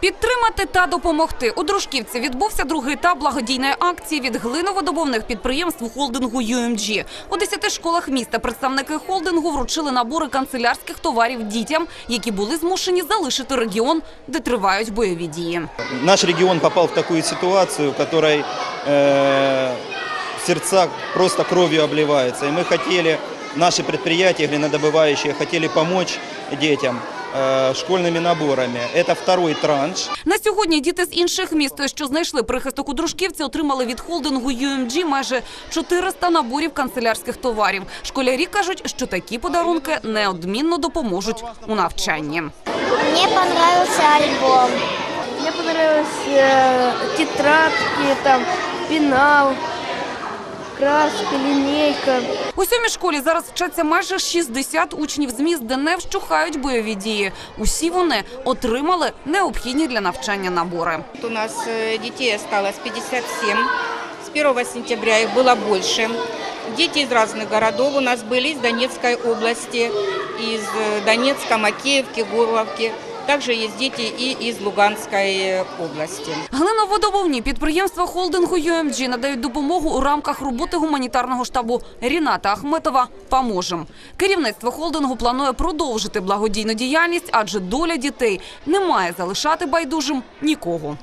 Підтримати та допомогти у Дружківці відбувся другий етап благодійної акції від глиновидобувних підприємств холдингу UMG. У 10 школах міста представники холдингу вручили набори канцелярських товарів дітям, які були змушені залишити регіон, де тривають бойові дії. Наш регион попал в такую ситуацию, в которой э, сердца просто кровью обливаются. И мы хотели, наши предприятия глинодобывающие хотели помочь детям э, школьными наборами. Это второй транш. На сьогодні діти з інших міст, що знайшли прихисток у Дружківці, отримали від холдингу UMG майже 400 наборів канцелярських товарів. Школярі кажуть, що такі подарунки неодмінно допоможуть у навчанні. Мне понравился альбом. Мне понравились э, тетрадки, там, пенал, краски, линейка. У сьомій школі зараз вчаться майже 60 учнів з міст, де не вщухають бойові дії. Усі вони отримали необхідні для навчання набори. У нас э, детей осталось 57. С 1 сентября их было больше. Дети из разных городов у нас были из Донецкой области, из э, Донецка, Макеевки, Горловки. Также є діти і із Луганської області. Глиноводобувні підприємства холдингу UMG надають допомогу у рамках роботи гуманітарного штабу Ріната Ахметова «Поможем». Керівництво холдингу планує продовжити благодійну діяльність, адже доля дітей не має залишати байдужим нікого.